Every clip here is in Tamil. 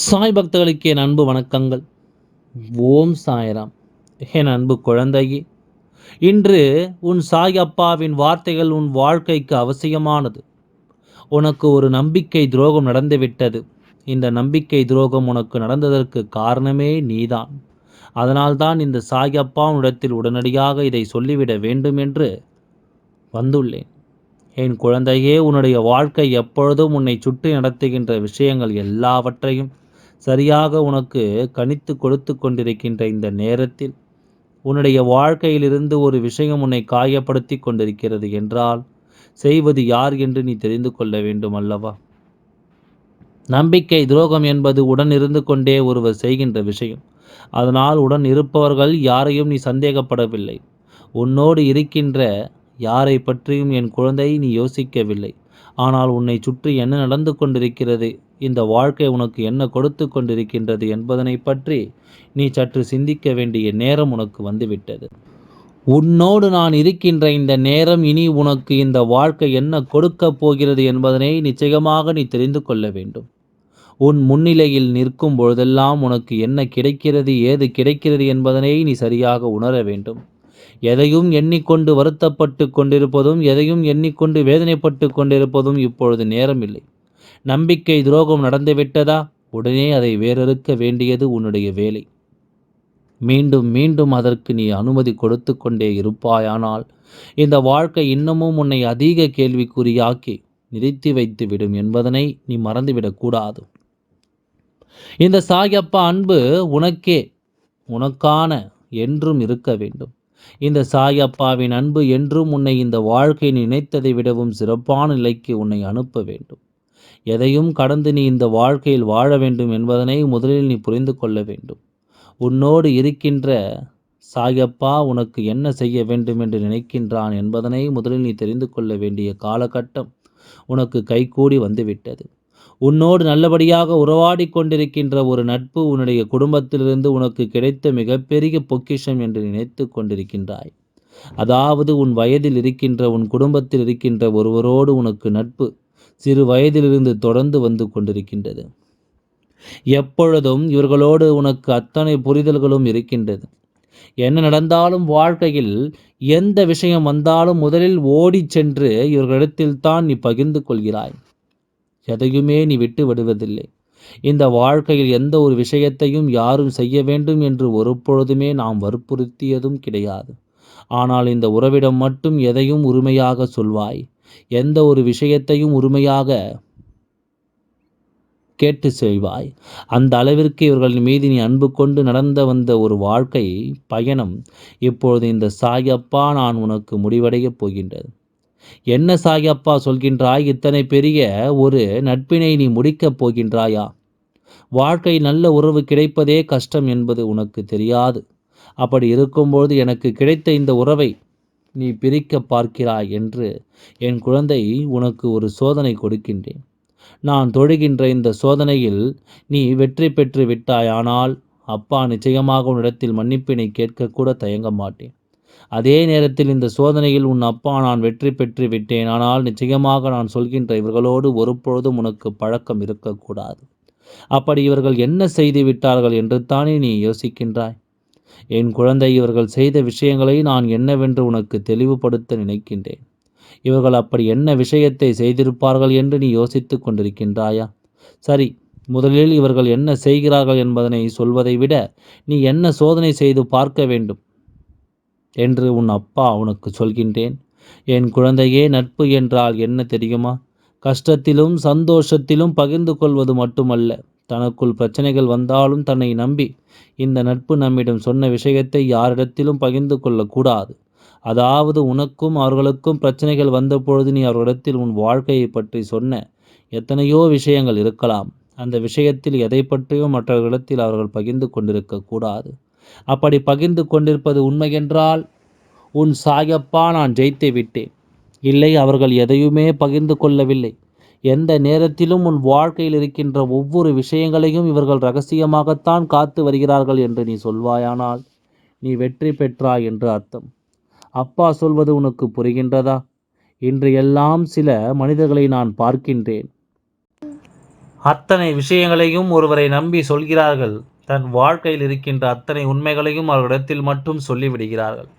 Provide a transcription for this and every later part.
சாய் பக்தர்களுக்கு என் அன்பு வணக்கங்கள். ஓம் சாய்ராம். என் அன்பு குழந்தையே இன்று உன் சாய் அப்பாவின் வார்த்தைகள் உன் வாழ்க்கைக்கு அவசியமானது. உனக்கு ஒரு நம்பிக்கை துரோகம் நடந்துவிட்டது இந்த நம்பிக்கை துரோகம் உனக்கு நடந்ததற்கு காரணமே நீதான். அதனால்தான் இந்த சாய் அப்பாவினிடத்தில் உடனடியாக இதை சொல்லிவிட வேண்டும் என்று வந்துள்ளேன். என் குழந்தையே உன்னுடைய வாழ்க்கை எப்பொழுதும் உன்னை சுற்றி நடத்துகின்ற விஷயங்கள் எல்லாவற்றையும் சரியாக உனக்கு கணித்து கொடுத்து கொண்டிருக்கின்ற இந்த நேரத்தில் உன்னுடைய வாழ்க்கையிலிருந்து ஒரு விஷயம் உன்னை காயப்படுத்தி கொண்டிருக்கிறது என்றால் செய்வது யார் என்று நீ தெரிந்து கொள்ள வேண்டும் அல்லவா? நம்பிக்கை துரோகம் என்பது உடன் இருந்து கொண்டே ஒருவர் செய்கின்ற விஷயம். அதனால் உடன் இருப்பவர்கள் யாரையும் நீ சந்தேகப்படவில்லை. உன்னோடு இருக்கின்ற யாரை பற்றியும் என் குழந்தை நீ யோசிக்கவில்லை. ஆனால் உன்னை சுற்றி என்ன நடந்து கொண்டிருக்கிறது? இந்த வாழ்க்கை உனக்கு என்ன கொடுத்து கொண்டிருக்கின்றது என்பதனை பற்றி நீ சற்று சிந்திக்க வேண்டிய நேரம் உனக்கு வந்துவிட்டது. உன்னோடு நான் இருக்கின்ற இந்த நேரம் இனி உனக்கு இந்த வாழ்க்கை என்ன கொடுக்கப் போகிறது என்பதனை நிச்சயமாக நீ தெரிந்து கொள்ள வேண்டும். உன் முன்னிலையில் நிற்கும் பொழுதெல்லாம் உனக்கு என்ன கிடைக்கிறது ஏது கிடைக்கிறது என்பதனை நீ சரியாக உணர வேண்டும். எதையும் எண்ணிக்கொண்டு வருத்தப்பட்டு கொண்டிருப்பதும் எதையும் எண்ணிக்கொண்டு வேதனைப்பட்டு கொண்டிருப்பதும் இப்பொழுது நேரமில்லை. நம்பிக்கை துரோகம் நடந்துவிட்டதா உடனே அதை வேறறுக்க வேண்டியது உன்னுடைய வேலை. மீண்டும் மீண்டும் அதற்கு நீ அனுமதி கொடுத்து கொண்டே இருப்பாயானால் இந்த வாழ்க்கை இன்னமும் உன்னை அதிக கேள்விக்குறியாக்கி நிறுத்தி வைத்து விடும் என்பதனை நீ மறந்துவிடக்கூடாது இந்த சாயப்பா அன்பு உனக்கே உனக்கான என்றும் இருக்க வேண்டும். இந்த சாயப்பாவின் அன்பு என்றும் உன்னை இந்த வாழ்க்கை நினைத்ததை விடவும் சிறப்பான நிலைக்கு உன்னை அனுப்ப வேண்டும். எதையும் கடந்து நீ இந்த வாழ்க்கையில் வாழ வேண்டும் என்பதனை முதலில் நீ புரிந்து கொள்ள வேண்டும். உன்னோடு இருக்கின்ற சாயப்பா உனக்கு என்ன செய்ய வேண்டும் என்று நினைக்கின்றான் என்பதனை முதலில் நீ தெரிந்து கொள்ள வேண்டிய காலகட்டம் உனக்கு கைகூடி வந்துவிட்டது. உன்னோடு நல்லபடியாக உறவாடி கொண்டிருக்கின்ற ஒரு நட்பு உன்னுடைய குடும்பத்திலிருந்து உனக்கு கிடைத்த மிகப்பெரிய பொக்கிஷம் என்று நினைத்து கொண்டிருக்கின்றாய். அதாவது உன் வயதில் இருக்கின்ற உன் குடும்பத்தில் இருக்கின்ற ஒருவரோடு உனக்கு நட்பு சிறு வயதிலிருந்து தொடர்ந்து வந்து கொண்டிருக்கின்றது. எப்பொழுதும் இவர்களோடு உனக்கு அத்தனை புரிதல்களும் இருக்கின்றது. என்ன நடந்தாலும் வாழ்க்கையில் எந்த விஷயம் வந்தாலும் முதலில் ஓடிச் சென்று இவர்களிடத்தில் தான் நீ பகிர்ந்து கொள்கிறாய். எதையுமே நீ விட்டு விடுவதில்லை. இந்த வாழ்க்கையில் எந்த ஒரு விஷயத்தையும் யாரும் செய்ய வேண்டும் என்று ஒரு பொழுதுமே நாம் வற்புறுத்தியதும் கிடையாது. ஆனால் இந்த உறவிடம் மட்டும் எதையும் உரிமையாக சொல்வாய். எந்த ஒரு விஷயத்தையும் உரிமையாக கேட்டு செய்வாய் அந்த அளவிற்கு இவர்களின் மீது நீ அன்பு கொண்டு நடந்த வந்த ஒரு வாழ்க்கை பயணம் இப்பொழுது இந்த சாயப்பா நான் உனக்கு முடிவடையப் போகின்றது. என்ன சாயப்பா சொல்கின்றாய்? இத்தனை பெரிய ஒரு நட்பினை நீ முடிக்கப் போகின்றாயா? வாழ்க்கை நல்ல உறவு கிடைப்பதே கஷ்டம் என்பது உனக்கு தெரியாது. அப்படி இருக்கும்போது எனக்கு கிடைத்த இந்த உறவை நீ பிரிக்க பார்க்கிறாய் என்று என் குழந்தை உனக்கு ஒரு சோதனை கொடுக்கின்றேன். நான் தொழுகின்ற இந்த சோதனையில் நீ வெற்றி பெற்று விட்டாயானால் அப்பா நிச்சயமாக உன்னிடத்தில் மன்னிப்பினை கேட்கக்கூட தயங்க மாட்டேன். அதே நேரத்தில் இந்த சோதனையில் உன் அப்பா நான் வெற்றி பெற்று விட்டேன் ஆனால் நிச்சயமாக நான் சொல்கின்ற இவர்களோடு ஒருபொழுதும் உனக்கு பழக்கம் இருக்கக்கூடாது. அப்படி இவர்கள் என்ன செய்து விட்டார்கள் என்று தானே நீ யோசிக்கின்றாய்? என் குழந்தை இவர்கள் செய்த விஷயங்களை நான் என்னவென்று உனக்கு தெளிவுபடுத்த நினைக்கின்றேன். இவர்கள் அப்படி என்ன விஷயத்தை செய்திருப்பார்கள் என்று நீ யோசித்து கொண்டிருக்கின்றாயா? சரி முதலில் இவர்கள் என்ன செய்கிறார்கள் என்பதனை சொல்வதை விட நீ என்ன சோதனை செய்து பார்க்க வேண்டும் என்று உன் அப்பா உனக்கு சொல்கின்றேன். என் குழந்தையே நட்பு என்றால் என்ன தெரியுமா? கஷ்டத்திலும் சந்தோஷத்திலும் பகிர்ந்து கொள்வது மட்டுமல்ல. தனக்குள் பிரச்சனைகள் வந்தாலும் தன்னை நம்பி இந்த நட்பு நம்மிடம் சொன்ன விஷயத்தை யாரிடத்திலும் பகிர்ந்து கொள்ளக்கூடாது. அதாவது உனக்கும் அவர்களுக்கும் பிரச்சனைகள் வந்தபொழுது நீ அவர்களிடத்தில் உன் வாழ்க்கையை பற்றி சொன்ன எத்தனையோ விஷயங்கள் இருக்கலாம். அந்த விஷயத்தில் எதை பற்றியும் மற்றவர்களிடத்தில் அவர்கள் பகிர்ந்து கொண்டிருக்கக்கூடாது. அப்படி பகிர்ந்து கொண்டிருப்பது உண்மையென்றால் உன் சாயப்பா நான் ஜெயித்து விட்டேன். இல்லை அவர்கள் எதையுமே பகிர்ந்து கொள்ளவில்லை. எந்த நேரத்திலும் உன் வாழ்க்கையில் இருக்கின்ற ஒவ்வொரு விஷயங்களையும் இவர்கள் ரகசியமாகத்தான் காத்து வருகிறார்கள் என்று நீ சொல்வாயானால் நீ வெற்றி பெற்றாய் என்று அர்த்தம். அப்பா சொல்வது உனக்கு புரிகின்றதா? இன்று எல்லாம் சில மனிதர்களை நான் பார்க்கின்றேன். அத்தனை விஷயங்களையும் ஒருவரை நம்பி சொல்கிறார்கள். தன் வாழ்க்கையில் இருக்கின்ற அத்தனை உண்மைகளையும் அவர்களிடத்தில் மட்டும் சொல்லிவிடுகிறார்கள்.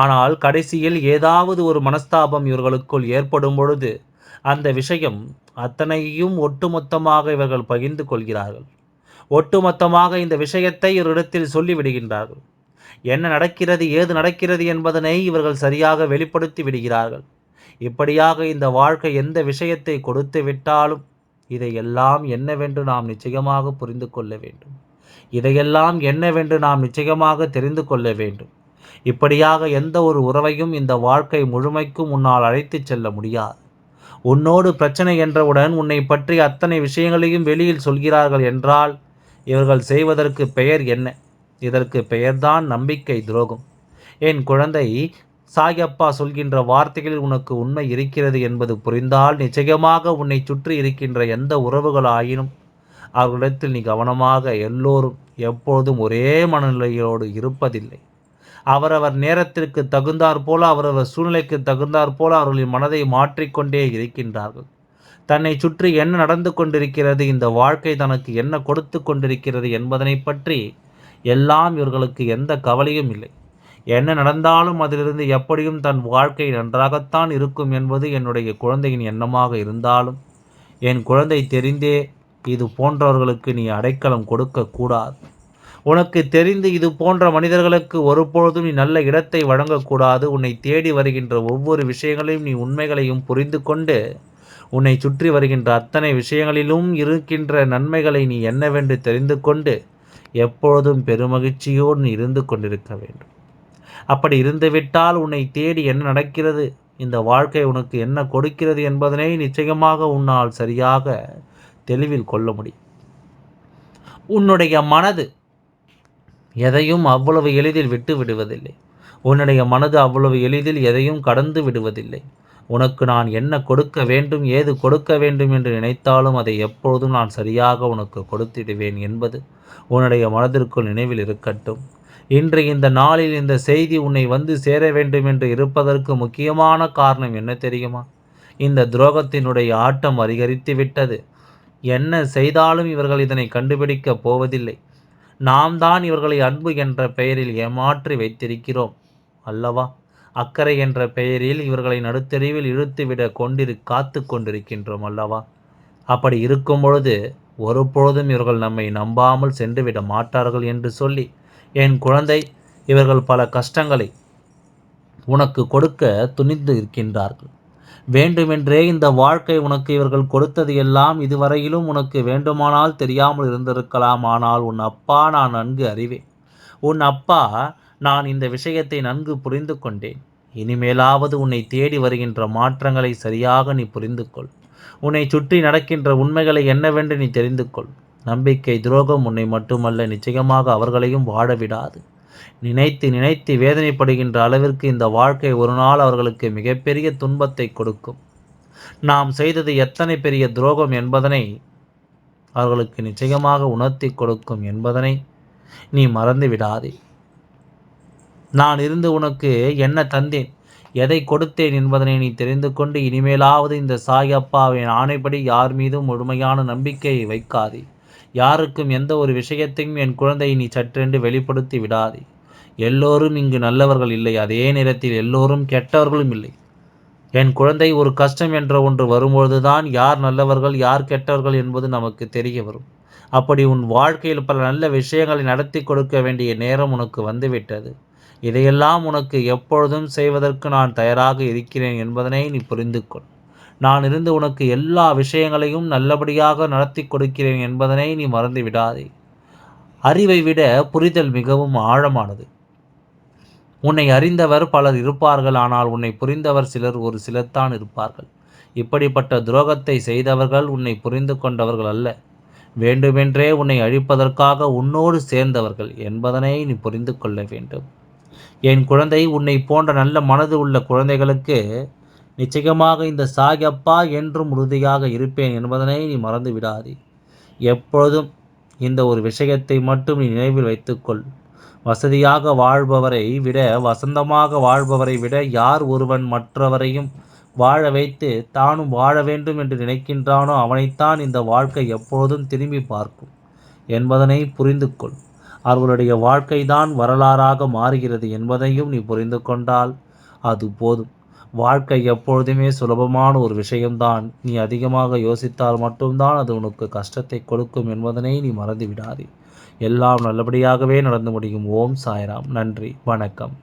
ஆனால் கடைசியில் ஏதாவது ஒரு மனஸ்தாபம் இவர்களுக்குள் ஏற்படும் பொழுது அந்த விஷயம் அத்தனையும் ஒட்டுமொத்தமாக இவர்கள் பகிர்ந்து கொள்கிறார்கள். ஒட்டுமொத்தமாக இந்த விஷயத்தை இவரிடத்தில் சொல்லிவிடுகின்றார்கள். என்ன நடக்கிறது ஏது நடக்கிறது என்பதனை இவர்கள் சரியாக வெளிப்படுத்தி விடுகிறார்கள். இப்படியாக இந்த வாழ்க்கை எந்த விஷயத்தை கொடுத்து விட்டாலும் இதையெல்லாம் என்னவென்று நாம் நிச்சயமாக புரிந்து கொள்ள வேண்டும். இதையெல்லாம் என்னவென்று நாம் நிச்சயமாக தெரிந்து கொள்ள வேண்டும். இப்படியாக எந்த ஒரு உறவையும் இந்த வாழ்க்கை முழுமைக்கும் உன்னால் அழைத்துச் செல்ல முடியாது. உன்னோடு பிரச்சனை என்றவுடன் உன்னை பற்றி அத்தனை விஷயங்களையும் வெளியில் சொல்கிறார்கள் என்றால் இவர்கள் செய்வதற்கு பெயர் என்ன? இதற்கு பெயர்தான் நம்பிக்கை துரோகம். என் குழந்தை சாயப்பா சொல்கின்ற வார்த்தைகளில் உனக்கு உண்மை இருக்கிறது என்பது புரிந்தால் நிச்சயமாக உன்னை சுற்றி இருக்கின்ற எந்த உறவுகளாயினும் அவர்களிடத்தில் நீ கவனமாக எல்லோரும் எப்பொழுதும் ஒரே மனநிலையோடு இருப்பதில்லை. அவரவர் நேரத்திற்கு தகுந்தாற் போல அவரவர் சூழ்நிலைக்கு தகுந்தாற் போல அவர்களின் மனதை மாற்றிக்கொண்டே இருக்கின்றார்கள். தன்னை சுற்றி என்ன நடந்து கொண்டிருக்கிறது இந்த வாழ்க்கை தனக்கு என்ன கொடுத்து கொண்டிருக்கிறது என்பதனை பற்றி எல்லாம் இவர்களுக்கு எந்த கவலையும் இல்லை. என்ன நடந்தாலும் அதிலிருந்து எப்படியும் தன் வாழ்க்கை நன்றாகத்தான் இருக்கும் என்பது என்னுடைய குழந்தையின் எண்ணமாக இருந்தாலும் என் குழந்தை தெரிந்தே இது போன்றவர்களுக்கு நீ அடைக்கலம் கொடுக்கக்கூடாது உனக்கு தெரிந்து இது போன்ற மனிதர்களுக்கு ஒருபொழுதும் நீ நல்ல இடத்தை வழங்கக்கூடாது. உன்னை தேடி வருகின்ற ஒவ்வொரு விஷயங்களையும் நீ உண்மைகளையும் புரிந்து கொண்டு உன்னை சுற்றி வருகின்ற அத்தனை விஷயங்களிலும் இருக்கின்ற நன்மைகளை நீ என்னவென்று தெரிந்து கொண்டு எப்பொழுதும் பெருமகிழ்ச்சியோடு நீ இருந்து கொண்டிருக்க வேண்டும். அப்படி இருந்துவிட்டால் உன்னை தேடி என்ன நடக்கிறது? இந்த வாழ்க்கை உனக்கு என்ன கொடுக்கிறது என்பதனை நிச்சயமாக உன்னால் சரியாக தெளிவில் கொள்ள முடியும். உன்னுடைய மனது எதையும் அவ்வளவு எளிதில் விட்டு விடுவதில்லை. உன்னுடைய மனது அவ்வளவு எளிதில் எதையும் கடந்து விடுவதில்லை. உனக்கு நான் என்ன கொடுக்க வேண்டும் ஏது கொடுக்க வேண்டும் என்று நினைத்தாலும் அதை எப்பொழுதும் நான் சரியாக உனக்கு கொடுத்திடுவேன் என்பது உன்னுடைய மனதிற்குள் நினைவில் இருக்கட்டும். இன்று இந்த நாளில் இந்த செய்தி உன்னை வந்து சேர வேண்டும் என்று இருப்பதற்கு முக்கியமான காரணம் என்ன தெரியுமா? இந்த துரோகத்தினுடைய ஆட்டம் அதிகரித்து விட்டது. என்ன செய்தாலும் இவர்கள் இதனை கண்டுபிடிக்கப் போவதில்லை. நாம் தான் இவர்களை அன்பு என்ற பெயரில் ஏமாற்றி வைத்திருக்கிறோம். அல்லவா? அக்கறை என்ற பெயரில் இவர்களை நடுத்தெருவில் இழுத்துவிட கொண்டிரு காத்து கொண்டிருக்கின்றோம் அல்லவா? அப்படி இருக்கும் பொழுது ஒருபொழுதும் இவர்கள் நம்மை நம்பாமல் சென்றுவிட மாட்டார்கள் என்று சொல்லி என் குழந்தை இவர்கள் பல கஷ்டங்களை உனக்கு கொடுக்க துணிந்து இருக்கின்றார்கள். வேண்டுமென்றே இந்த வாழ்க்கை உனக்கு இவர்கள் கொடுத்தது எல்லாம் இதுவரையிலும் உனக்கு வேண்டுமானால் தெரியாமல் இருந்திருக்கலாம். ஆனால் உன் அப்பா நான் நன்கு அறிவேன். உன் அப்பா நான் இந்த விஷயத்தை நன்கு புரிந்து கொண்டேன். இனிமேலாவது உன்னை தேடி வருகின்ற மாற்றங்களை சரியாக நீ புரிந்து கொள். உன்னை சுற்றி நடக்கின்ற உண்மைகளை என்னவென்று நீ தெரிந்து கொள். நம்பிக்கை துரோகம் உன்னை மட்டுமல்ல நிச்சயமாக அவர்களையும் வாழ விடாது. நினைத்து நினைத்து வேதனைப்படுகின்ற அளவிற்கு இந்த வாழ்க்கை ஒரு நாள் அவர்களுக்கு மிகப்பெரிய துன்பத்தை கொடுக்கும். நாம் செய்தது எத்தனை பெரிய துரோகம் என்பதனை அவர்களுக்கு நிச்சயமாக உணர்த்தி கொடுக்கும் என்பதனை நீ மறந்து விடாதே. நான் இருந்து உனக்கு என்ன தந்தேன்? எதை கொடுத்தேன் என்பதனை நீ தெரிந்து கொண்டு இனிமேலாவது இந்த சாயப்பாவின் ஆணைப்படி யார் மீதும் முழுமையான நம்பிக்கையை வைக்காதே. யாருக்கும் எந்த ஒரு விஷயத்தையும் என் குழந்தையை நீ சற்றென்று வெளிப்படுத்தி விடாதே. எல்லோரும் இங்கு நல்லவர்கள் இல்லை. அதே நேரத்தில் எல்லோரும் கெட்டவர்களும் இல்லை. என் குழந்தை ஒரு கஷ்டம் என்ற ஒன்று வரும்பொழுதுதான் யார் நல்லவர்கள் யார் கெட்டவர்கள் என்பது நமக்கு தெரிய வரும். அப்படி உன் வாழ்க்கையில் பல நல்ல விஷயங்களை நடத்தி கொடுக்க வேண்டிய நேரம் உனக்கு வந்துவிட்டது. இதையெல்லாம் உனக்கு எப்பொழுதும் செய்வதற்கு நான் தயாராக இருக்கிறேன் என்பதனை நீ புரிந்து கொள் நான் இருந்து உனக்கு எல்லா விஷயங்களையும் நல்லபடியாக நடத்தி கொடுக்கிறேன் என்பதனை நீ மறந்து விடாதே அறிவை விட புரிதல் மிகவும் ஆழமானது. உன்னை அறிந்தவர் பலர் இருப்பார்கள் ஆனால் உன்னை புரிந்தவர் சிலர் ஒரு சிலர்தான் இருப்பார்கள். இப்படிப்பட்ட துரோகத்தை செய்தவர்கள் உன்னை புரிந்து கொண்டவர்கள் அல்ல. வேண்டுமென்றே உன்னை அழிப்பதற்காக உன்னோடு சேர்ந்தவர்கள் என்பதனை நீ புரிந்து கொள்ள வேண்டும். என் குழந்தை உன்னை போன்ற நல்ல மனது உள்ள குழந்தைகளுக்கு நிச்சயமாக இந்த சாகப்பா என்றும் உறுதியாக இருப்பேன் என்பதனை நீ மறந்து விடாதே எப்பொழுதும் இந்த ஒரு விஷயத்தை மட்டும் நீ நினைவில் வைத்துக்கொள். வசதியாக வாழ்பவரை விட வசந்தமாக வாழ்பவரை விட யார் ஒருவன் மற்றவரையும் வாழ வைத்து தானும் வாழ வேண்டும் என்று நினைக்கின்றானோ அவனைத்தான் இந்த வாழ்க்கை எப்பொழுதும் திரும்பி பார்க்கும் என்பதனை புரிந்து கொள் அவர்களுடைய வாழ்க்கைதான் வரலாறாக மாறுகிறது என்பதையும் நீ புரிந்து கொண்டால் அது போதும். வாழ்க்கை எப்பொழுதுமே சுலபமான ஒரு விஷயம்தான். நீ அதிகமாக யோசித்தால் மட்டும்தான் அது உனக்கு கஷ்டத்தை கொடுக்கும் என்பதனை நீ மறந்து விடாதே எல்லாம் நல்லபடியாகவே நடந்து முடியும். ஓம் சாய்ராம். நன்றி. வணக்கம்.